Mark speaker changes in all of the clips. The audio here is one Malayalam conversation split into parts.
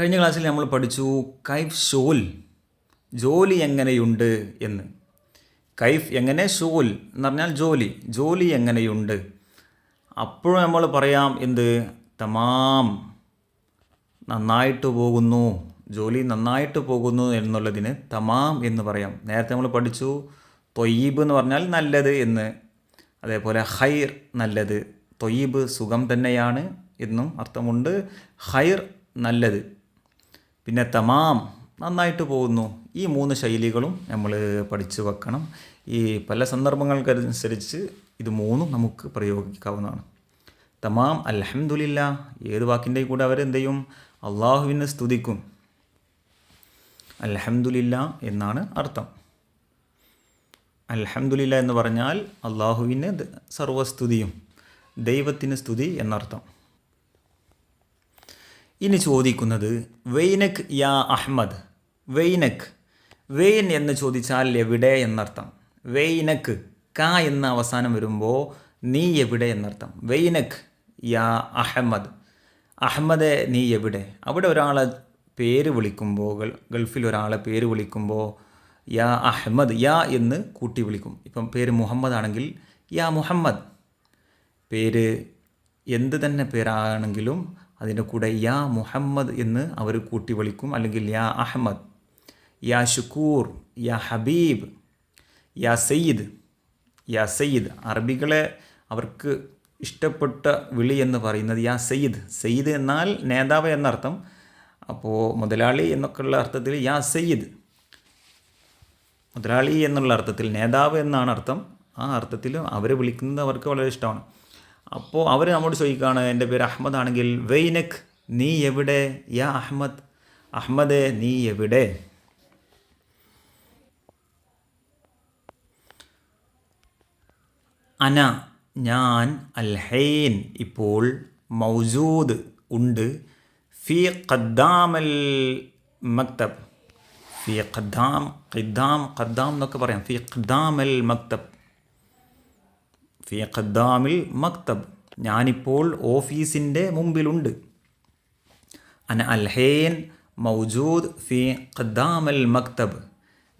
Speaker 1: കഴിഞ്ഞ ക്ലാസ്സിൽ നമ്മൾ പഠിച്ചു കൈഫ് ഷോൽ ജോലി എങ്ങനെയുണ്ട് എന്ന്. കൈഫ് എങ്ങനെ ഷോൽ എന്ന് പറഞ്ഞാൽ ജോലി ജോലി എങ്ങനെയുണ്ട്. അപ്പോഴും നമ്മൾ പറയാം എന്ത്? തമാം നന്നായിട്ട് പോകുന്നു ജോലി നന്നായിട്ട് പോകുന്നു എന്നുള്ളതിന് തമാം എന്ന് പറയാം. നേരത്തെ നമ്മൾ പഠിച്ചു തൊയ്യീബ് എന്ന് പറഞ്ഞാൽ നല്ലത് എന്ന്. അതേപോലെ ഹൈർ നല്ലത് തൊയ്യീബ് സുഖം തന്നെയാണ് എന്നും അർത്ഥമുണ്ട്. ഹൈർ നല്ലത്. പിന്നെ തമാം നന്നായിട്ട് പോകുന്നു. ഈ മൂന്ന് ശൈലികളും നമ്മൾ പഠിച്ചു വെക്കണം. ഈ പല സന്ദർഭങ്ങൾക്കനുസരിച്ച് ഇത് മൂന്നും നമുക്ക് പ്രയോഗിക്കാവുന്നതാണ്. തമാം അൽഹംദുലില്ല ഏത് വാക്കിന്റെ കൂടെ അവരെന്ത് ചെയ്യും അള്ളാഹുവിനെ സ്തുതിക്കും. അൽഹംദുലില്ല എന്നാണ് അർത്ഥം. അൽഹംദുലില്ല എന്ന് പറഞ്ഞാൽ അള്ളാഹുവിന് സർവസ്തുതിയും ദൈവത്തിന് സ്തുതി എന്നർത്ഥം. ഇനി ചോദിക്കുന്നത് വെയ്നക് യാ അഹ്മദ്? വെയ്നക്. വെയ്ൻ എന്ന് ചോദിച്ചാൽ എവിടെ എന്നർത്ഥം. വെയ്നക് ക എന്ന അവസാനം വരുമ്പോൾ നീ എവിടെ എന്നർത്ഥം. വെയ്നക് യാ അഹമ്മദ് അഹമ്മദ് നീ എവിടെ? അവിടെ ഒരാളെ പേര് വിളിക്കുമ്പോൾ ഗൾഫിൽ ഒരാളെ പേര് വിളിക്കുമ്പോൾ യാ അഹമ്മദ് യാ എന്ന് കൂട്ടി വിളിക്കും. ഇപ്പം പേര് മുഹമ്മദ് ആണെങ്കിൽ യാ മുഹമ്മദ്. പേര് എന്ത് തന്നെ പേരാണെങ്കിലും അതിന്റെ കൂടെ യാ മുഹമ്മദ് എന്ന് അവർ കൂട്ടി വിളിക്കും. അല്ലെങ്കിൽ യാ അഹമ്മദ് യാ ഷുക്കൂർ യാ ഹബീബ് യാ സയ്യിദ് യാ സയ്യിദ്. അറബികളെ അവർക്ക് ഇഷ്ടപ്പെട്ട വിളി എന്ന് പറയുന്നത് യാ സയ്യിദ്. സയ്യിദ് എന്നാൽ നേതാവ് എന്നർത്ഥം. അപ്പോൾ മുതലാളി എന്നൊക്കെയുള്ള അർത്ഥത്തിൽ യാ സയ്യിദ്. മുതലാളി എന്നുള്ള അർത്ഥത്തിൽ നേതാവ് എന്നാണ് അർത്ഥം. ആ അർത്ഥത്തിൽ അവരെ വിളിക്കുന്നത് അവർക്ക് വളരെ ഇഷ്ടമാണ്. അപ്പോൾ അവർ നമ്മോട് ചോദിക്കുകയാണ് എന്റെ പേര് അഹമ്മദ് ആണെങ്കിൽ വെയ്നക് നീ എവിടെ? യാ അഹമ്മദ് അഹമ്മദ് നീ എവിടെ? അന ഞാൻ അൽഹൈൻ ഇപ്പോൾ മൗജൂദ് ഉണ്ട്. ഫി ഖദ്ദാമൽ മക്തബ്. ഫി ഖദ്ദാം ഖദ്ദാം ഖദ്ദാം എന്നൊക്കെ പറയാം. ഫി ഖദ്ദാമൽ മക്തബ്. ഫി ഖദ്ദാമിൽ മക്തബ്. ഞാനിപ്പോൾ ഓഫീസിന്റെ മുമ്പിലുണ്ട്. അന അൽഹേൻ മൗജൂദ് ഫി ഖദ്ദാമൽ മക്തബ്.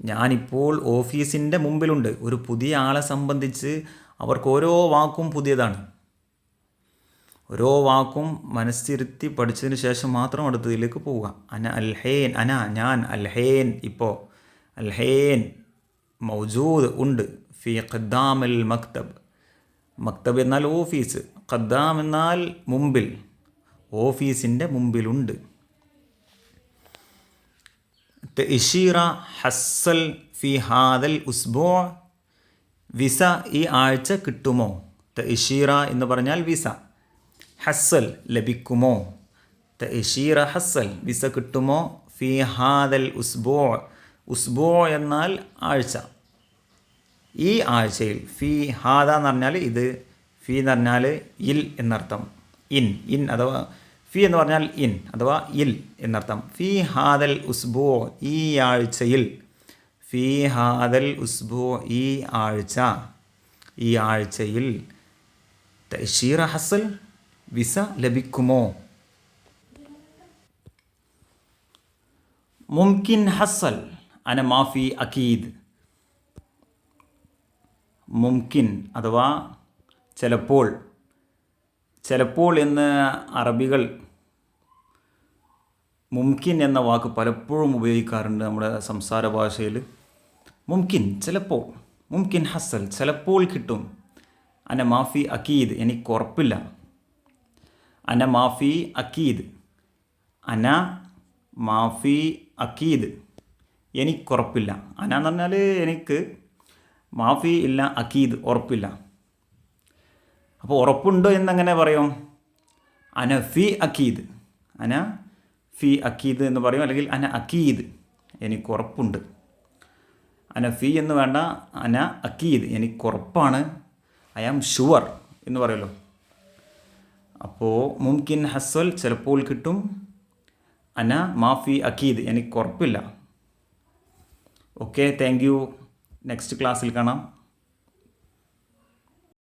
Speaker 1: ഞാനിപ്പോൾ ഓഫീസിന്റെ മുമ്പിലുണ്ട്. ഒരു പുതിയ ആളെ സംബന്ധിച്ച് അവർക്ക് ഓരോ വാക്കും പുതിയതാണ്. ഓരോ വാക്കും മനസ്സിരുത്തി പഠിച്ചതിന് ശേഷം മാത്രം അടുത്തതിലേക്ക് പോവുക. അന അൽഹേൻ അന ഞാൻ അൽഹേൻ ഇപ്പോൾ അൽഹേൻ മൗജൂദ് ഉണ്ട്. ഫി ഖദ്ദാമൽ മക്തബ്. മക്തബ് എന്നാൽ ഓഫീസ് ഖദ്ദാം എന്നാൽ മുമ്പിൽ. ഓഫീസിന്റെ മുമ്പിലുണ്ട്. ഇഷീറ ഹസ്സൽ ഫി ഹാദൽ ഉസ്ബോ. വിസ ഈ ആഴ്ച കിട്ടുമോ? ത ഇഷീറ എന്ന് പറഞ്ഞാൽ വിസ. ഹസ്സൽ ലഭിക്കുമോ? ത ഇഷീറ ഹസ്സൽ വിസ കിട്ടുമോ? ഫി ഹാദൽ ഉസ്ബോ. ഉസ്ബോ എന്നാൽ ആഴ്ച. ഈ ആഴ്ചയിൽ ഫി ഹാദ എന്ന് പറഞ്ഞാൽ ഇത് ഫി എന്ന് പറഞ്ഞാൽ ഇൽ എന്നർത്ഥം. ഇൻ ഇൻ അഥവാ ഫി എന്ന് പറഞ്ഞാൽ ഇൻ അഥവാ ഇൽ എന്നർത്ഥം. ഫി ഹാദൽ ഉസ്ബോ ഈ ആഴ്ചയിൽ ഫി ഹാദൽ ഉസ്ബോ ഈ ആഴ്ച ഈ ആഴ്ചയിൽ തഷീറ ഹസൽ വിസ ലഭിക്കുമോ? മുംകിൻ ഹസൽ അന മാഫി അക്കീദ് മുംകിൻ അഥവാ ചിലപ്പോൾ ചിലപ്പോൾ എന്ന് അറബികൾ മുംകിൻ എന്ന വാക്ക് പലപ്പോഴും ഉപയോഗിക്കാറുണ്ട് നമ്മുടെ സംസാര ഭാഷയിൽ. മുംകിൻ ചിലപ്പോൾ മുംകിൻ ഹസൽ ചിലപ്പോൾ കിട്ടും. അന മാഫി അക്കീദ് എനിക്ക് ഉറപ്പില്ല. അന മാഫി അക്കീദ് അന മാഫി അക്കീദ് എനിക്കുറപ്പില്ല അന എന്ന് പറഞ്ഞാൽ എനിക്ക് മാഫി ഇല്ല അക്കീദ് ഉറപ്പില്ല. അപ്പോൾ ഉറപ്പുണ്ടോ എന്നങ്ങനെ പറയും? അന ഫി അക്കീദ്. അന ഫി അക്കീദ് എന്ന് പറയും അല്ലെങ്കിൽ അന അക്കീദ്. എനിക്ക് ഉറപ്പുണ്ട്. അന ഫി എന്ന് വേണ്ട അന അക്കീദ്. എനിക്ക് ഉറപ്പാണ്. ഐ ആം ഷുവർ എന്ന് പറയുമല്ലോ അപ്പോൾ മുംകിൻ ഹസ്വൽ ചിലപ്പോൾ കിട്ടും. അന മാഫി അക്കീദ്. എനിക്ക് ഉറപ്പില്ല. Okay thank you. നെക്സ്റ്റ് ക്ലാസ്സിൽ കാണാം.